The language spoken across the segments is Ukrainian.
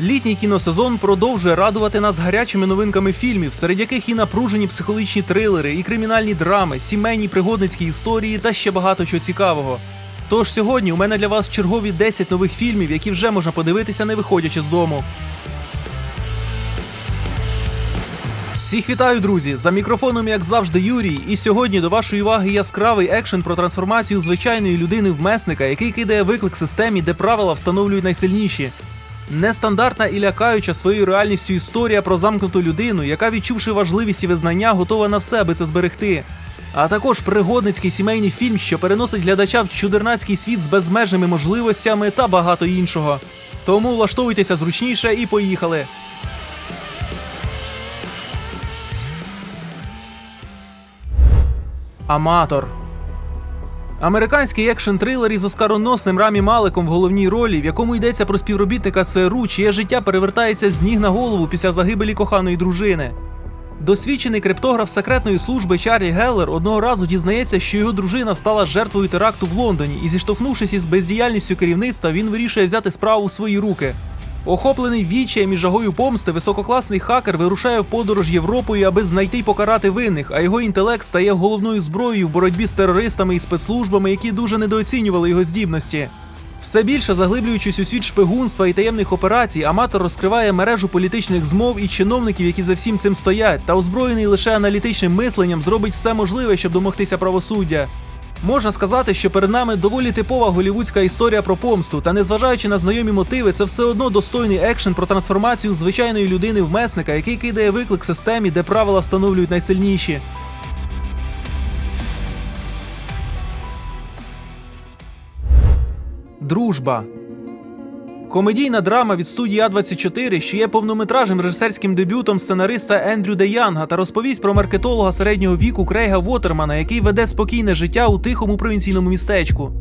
Літній кіносезон продовжує радувати нас гарячими новинками фільмів, серед яких і напружені психологічні трилери, і кримінальні драми, сімейні пригодницькі історії та ще багато чого цікавого. Тож сьогодні у мене для вас чергові 10 нових фільмів, які вже можна подивитися, не виходячи з дому. Всіх вітаю, друзі! За мікрофоном, як завжди, Юрій. І сьогодні до вашої уваги яскравий екшен про трансформацію звичайної людини в месника, який кидає виклик системі, де правила встановлюють найсильніші. Нестандартна і лякаюча своєю реальністю історія про замкнуту людину, яка, відчувши важливість і визнання, готова на все, аби це зберегти. А також пригодницький сімейний фільм, що переносить глядача в чудернацький світ з безмежними можливостями та багато іншого. Тому влаштовуйтеся зручніше і поїхали. Аматор. Американський екшн трилер із оскароносним Рамі Маликом в головній ролі, в якому йдеться про співробітника ЦРУ, чиє життя перевертається з ніг на голову після загибелі коханої дружини. Досвідчений криптограф секретної служби Чарлі Геллер одного разу дізнається, що його дружина стала жертвою теракту в Лондоні, і зіштовхнувшись із бездіяльністю керівництва, він вирішує взяти справу у свої руки. Охоплений відчаєм і жагою помсти, висококласний хакер вирушає в подорож Європою, аби знайти й покарати винних, а його інтелект стає головною зброєю в боротьбі з терористами і спецслужбами, які дуже недооцінювали його здібності. Все більше заглиблюючись у світ шпигунства і таємних операцій, аматор розкриває мережу політичних змов і чиновників, які за всім цим стоять, та озброєний лише аналітичним мисленням зробить все можливе, щоб домогтися правосуддя. Можна сказати, що перед нами доволі типова голівудська історія про помсту, та незважаючи на знайомі мотиви, це все одно достойний екшен про трансформацію звичайної людини в месника, який кидає виклик системі, де правила встановлюють найсильніші. Дружба. Комедійна драма від студії А24, що є повнометражним режисерським дебютом сценариста Ендрю Де Янга та розповість про маркетолога середнього віку Крейга Вотермана, який веде спокійне життя у тихому провінційному містечку.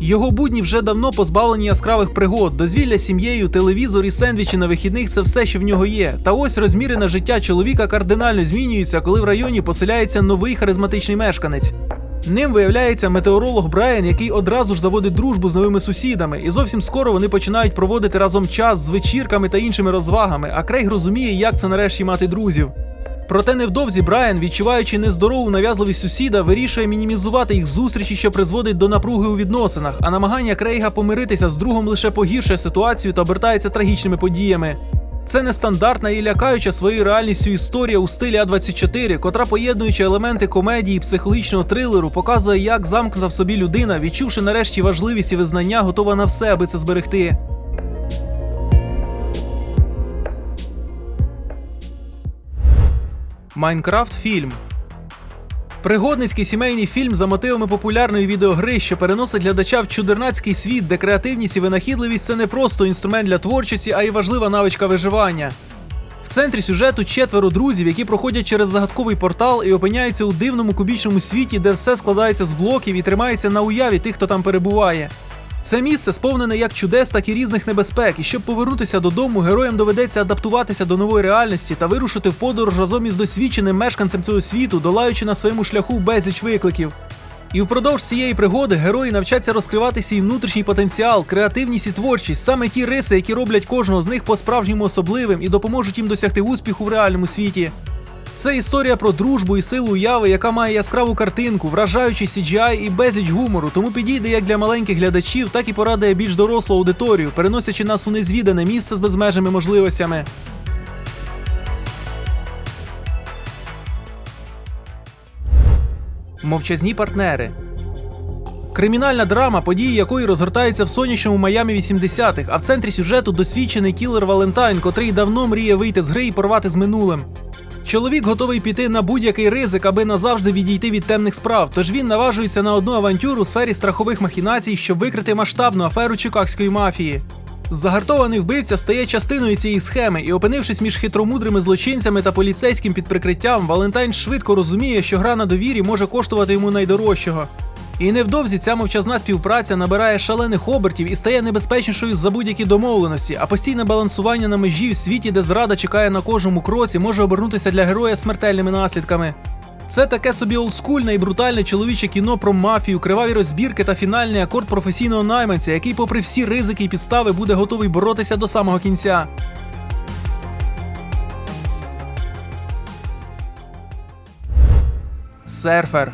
Його будні вже давно позбавлені яскравих пригод, дозвілля сім'єю, телевізор і сендвічі на вихідних це все, що в нього є. Та ось розмірене життя чоловіка кардинально змінюється, коли в районі поселяється новий харизматичний мешканець. Ним виявляється метеоролог Брайан, який одразу ж заводить дружбу з новими сусідами, і зовсім скоро вони починають проводити разом час з вечірками та іншими розвагами, а Крейг розуміє, як це нарешті мати друзів. Проте невдовзі Брайан, відчуваючи нездорову нав'язливість сусіда, вирішує мінімізувати їх зустрічі, що призводить до напруги у відносинах, а намагання Крейга помиритися з другом лише погіршує ситуацію та обертається трагічними подіями. Це нестандартна і лякаюча своєю реальністю історія у стилі А24, котра, поєднуючи елементи комедії і психологічного трилеру, показує, як замкнута в собі людина, відчувши нарешті важливість і визнання, готова на все, аби це зберегти. Майнкрафт фільм. Пригодницький сімейний фільм за мотивами популярної відеогри, що переносить глядача в чудернацький світ, де креативність і винахідливість це не просто інструмент для творчості, а й важлива навичка виживання. В центрі сюжету четверо друзів, які проходять через загадковий портал і опиняються у дивному кубічному світі, де все складається з блоків і тримається на уяві тих, хто там перебуває. Це місце сповнене як чудес, так і різних небезпек, і щоб повернутися додому, героям доведеться адаптуватися до нової реальності та вирушити в подорож разом із досвідченим мешканцем цього світу, долаючи на своєму шляху безліч викликів. І впродовж цієї пригоди герої навчаться розкривати свій внутрішній потенціал, креативність і творчість, саме ті риси, які роблять кожного з них по-справжньому особливим і допоможуть їм досягти успіху в реальному світі. Це історія про дружбу і силу уяви, яка має яскраву картинку, вражаючий CGI і безліч гумору, тому підійде як для маленьких глядачів, так і порадує більш дорослу аудиторію, переносячи нас у незвідане місце з безмежними можливостями. Мовчазні партнери. Кримінальна драма, події якої розгортаються в сонячному Майамі 80-х, а в центрі сюжету досвідчений кілер Валентайн, котрий давно мріє вийти з гри і порвати з минулим. Чоловік готовий піти на будь-який ризик, аби назавжди відійти від темних справ. Тож він наважується на одну авантюру у сфері страхових махінацій, щоб викрити масштабну аферу чикагської мафії. Загартований вбивця стає частиною цієї схеми, і, опинившись між хитромудрими злочинцями та поліцейським під прикриттям, Валентайн швидко розуміє, що гра на довірі може коштувати йому найдорожчого. І невдовзі ця мовчазна співпраця набирає шалених обертів і стає небезпечнішою за будь-які домовленості, а постійне балансування на межі в світі, де зрада чекає на кожному кроці, може обернутися для героя смертельними наслідками. Це таке собі олдскульне і брутальне чоловіче кіно про мафію, криваві розбірки та фінальний акорд професійного найманця, який, попри всі ризики і підстави, буде готовий боротися до самого кінця. Серфер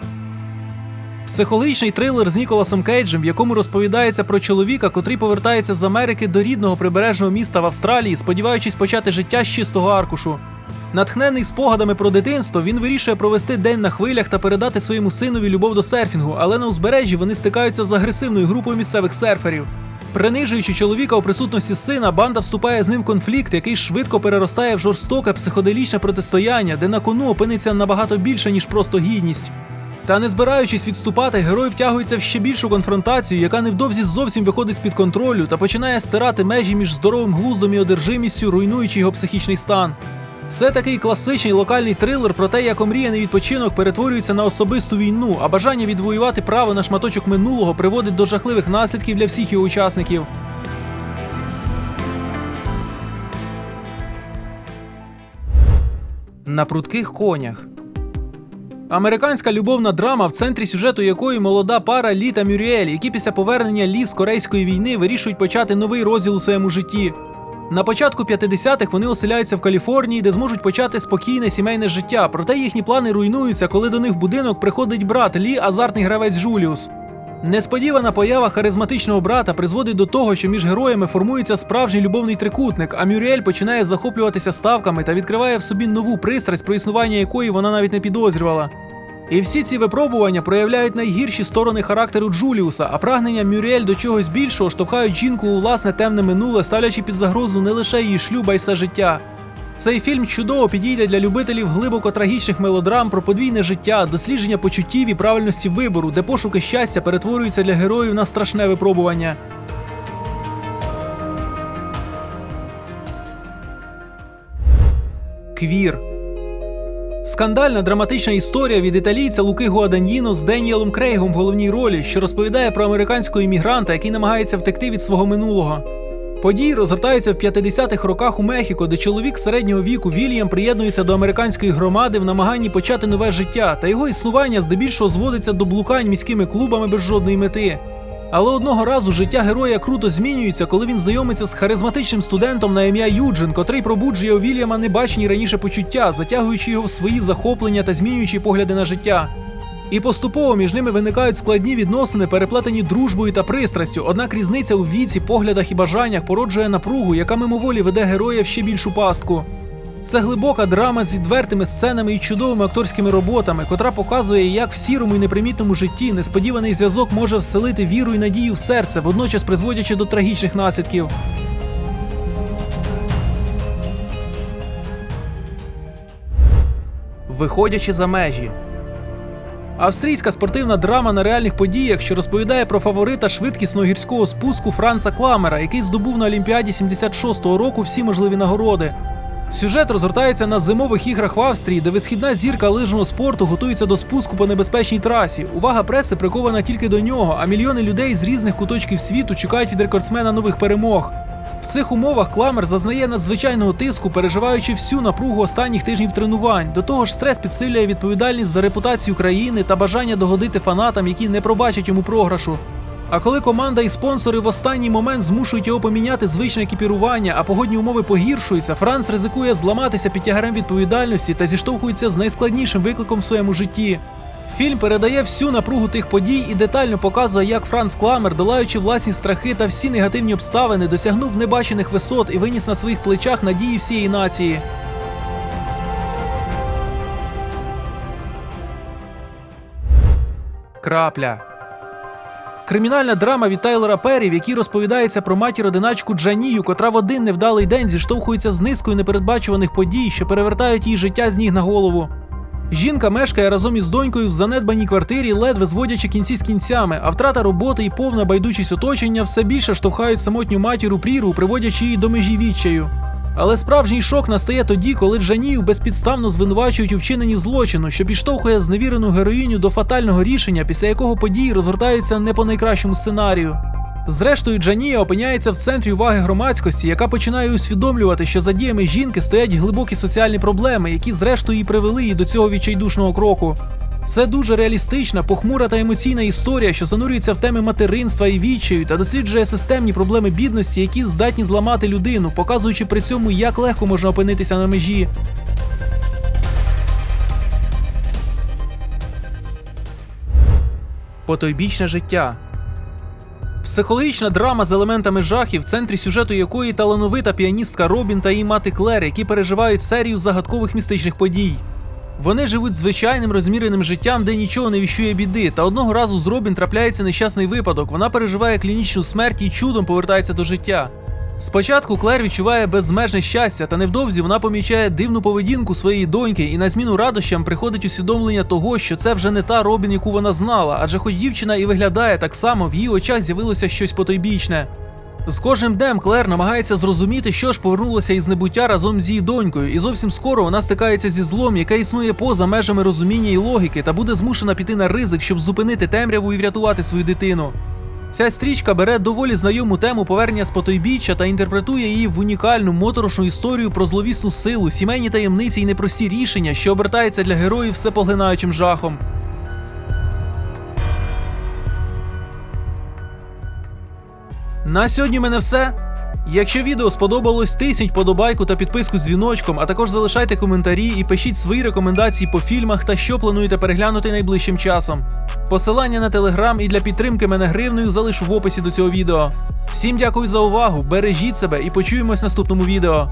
Психологічний трилер з Ніколасом Кейджем, в якому розповідається про чоловіка, котрий повертається з Америки до рідного прибережного міста в Австралії, сподіваючись почати життя з чистого аркушу. Натхнений спогадами про дитинство, він вирішує провести день на хвилях та передати своєму синові любов до серфінгу, але на узбережжі вони стикаються з агресивною групою місцевих серферів. Принижуючи чоловіка у присутності сина, банда вступає з ним в конфлікт, який швидко переростає в жорстоке психоделічне протистояння, де на кону опиниться набагато більше, ніж просто гідність. Та не збираючись відступати, герой втягується в ще більшу конфронтацію, яка невдовзі зовсім виходить з-під контролю та починає стирати межі між здоровим глуздом і одержимістю, руйнуючи його психічний стан. Це такий класичний локальний трилер про те, як омріяний відпочинок перетворюється на особисту війну, а бажання відвоювати право на шматочок минулого приводить до жахливих наслідків для всіх його учасників. На прудких конях. Американська любовна драма, в центрі сюжету якої молода пара Лі та Мюріель, які після повернення Лі з Корейської війни вирішують почати новий розділ у своєму житті. На початку 50-х вони оселяються в Каліфорнії, де зможуть почати спокійне сімейне життя. Проте їхні плани руйнуються, коли до них в будинок приходить брат Лі, азартний гравець Джуліус. Несподівана поява харизматичного брата призводить до того, що між героями формується справжній любовний трикутник, а Мюріель починає захоплюватися ставками та відкриває в собі нову пристрасть, про існування якої вона навіть не підозрювала. І всі ці випробування проявляють найгірші сторони характеру Джуліуса, а прагнення Мюріель до чогось більшого штовхають жінку у власне темне минуле, ставлячи під загрозу не лише її шлюба й все життя. Цей фільм чудово підійде для любителів глибоко трагічних мелодрам про подвійне життя, дослідження почуттів і правильності вибору, де пошуки щастя перетворюються для героїв на страшне випробування. Квір Скандальна драматична історія від італійця Луки Гуаданьїно з Деніелом Крейгом в головній ролі, що розповідає про американського іммігранта, який намагається втекти від свого минулого. Події розгортаються в 50-х роках у Мехіко, де чоловік середнього віку Вільям приєднується до американської громади в намаганні почати нове життя, та його існування здебільшого зводиться до блукань міськими клубами без жодної мети. Але одного разу життя героя круто змінюється, коли він знайомиться з харизматичним студентом на ім'я Юджин, котрий пробуджує у Вільяма небачені раніше почуття, затягуючи його в свої захоплення та змінюючи погляди на життя. І поступово між ними виникають складні відносини, переплетені дружбою та пристрастю. Однак різниця у віці, поглядах і бажаннях породжує напругу, яка мимоволі веде героя в ще більшу пастку. Це глибока драма з відвертими сценами і чудовими акторськими роботами, котра показує, як в сірому і непримітному житті несподіваний зв'язок може вселити віру і надію в серце, водночас призводячи до трагічних наслідків. Виходячи за межі. Австрійська спортивна драма на реальних подіях, що розповідає про фаворита швидкісного гірського спуску Франца Кламера, який здобув на Олімпіаді 76-го року всі можливі нагороди. Сюжет розгортається на зимових іграх в Австрії, де висхідна зірка лижного спорту готується до спуску по небезпечній трасі. Увага преси прикована тільки до нього, а мільйони людей з різних куточків світу чекають від рекордсмена нових перемог. В цих умовах Кламер зазнає надзвичайного тиску, переживаючи всю напругу останніх тижнів тренувань. До того ж, стрес підсилює відповідальність за репутацію країни та бажання догодити фанатам, які не пробачать йому програшу. А коли команда і спонсори в останній момент змушують його поміняти звичне екіпірування, а погодні умови погіршуються, Франц ризикує зламатися під тягарем відповідальності та зіштовхується з найскладнішим викликом в своєму житті. Фільм передає всю напругу тих подій і детально показує, як Франц Кламер, долаючи власні страхи та всі негативні обставини, досягнув небачених висот і виніс на своїх плечах надії всієї нації. Крапля. Кримінальна драма від Тайлера Перрі, в якій розповідається про матір одиначку Джанію, котра в один невдалий день зіштовхується з низкою непередбачуваних подій, що перевертають її життя з ніг на голову. Жінка мешкає разом із донькою в занедбаній квартирі, ледве зводячи кінці з кінцями, а втрата роботи і повна байдужість оточення все більше штовхають самотню матір у прірву, приводячи її до межі відчаю. Але справжній шок настає тоді, коли Джанію безпідставно звинувачують у вчиненні злочину, що підштовхує зневірену героїню до фатального рішення, після якого події розгортаються не по найкращому сценарію. Зрештою, Джанія опиняється в центрі уваги громадськості, яка починає усвідомлювати, що за діями жінки стоять глибокі соціальні проблеми, які зрештою і привели її до цього відчайдушного кроку. Це дуже реалістична, похмура та емоційна історія, що занурюється в теми материнства і відчаю та досліджує системні проблеми бідності, які здатні зламати людину, показуючи при цьому, як легко можна опинитися на межі. потойбічне життя. Психологічна драма з елементами жахів, в центрі сюжету якої талановита піаністка Робін та її мати Клер, які переживають серію загадкових містичних подій. Вони живуть звичайним розміреним життям, де нічого не віщує біди. Та одного разу з Робін трапляється нещасний випадок. Вона переживає клінічну смерть і чудом повертається до життя. Спочатку Клер відчуває безмежне щастя, та невдовзі вона помічає дивну поведінку своєї доньки, і на зміну радощам приходить усвідомлення того, що це вже не та Робін, яку вона знала, адже хоч дівчина і виглядає так само, в її очах з'явилося щось потойбічне. З кожним днем Клер намагається зрозуміти, що ж повернулося із небуття разом з її донькою, і зовсім скоро вона стикається зі злом, яке існує поза межами розуміння і логіки, та буде змушена піти на ризик, щоб зупинити темряву і врятувати свою дитину. Ця стрічка бере доволі знайому тему повернення з потойбіччя та інтерпретує її в унікальну моторошну історію про зловісну силу, сімейні таємниці і непрості рішення, що обертається для героїв всепоглинаючим жахом. На сьогодні в мене все. Якщо відео сподобалось, тисніть подобайку та підписку з дзвіночком, а також залишайте коментарі і пишіть свої рекомендації по фільмах та що плануєте переглянути найближчим часом. Посилання на телеграм і для підтримки мене гривнею залишу в описі до цього відео. Всім дякую за увагу, бережіть себе і почуємось в наступному відео.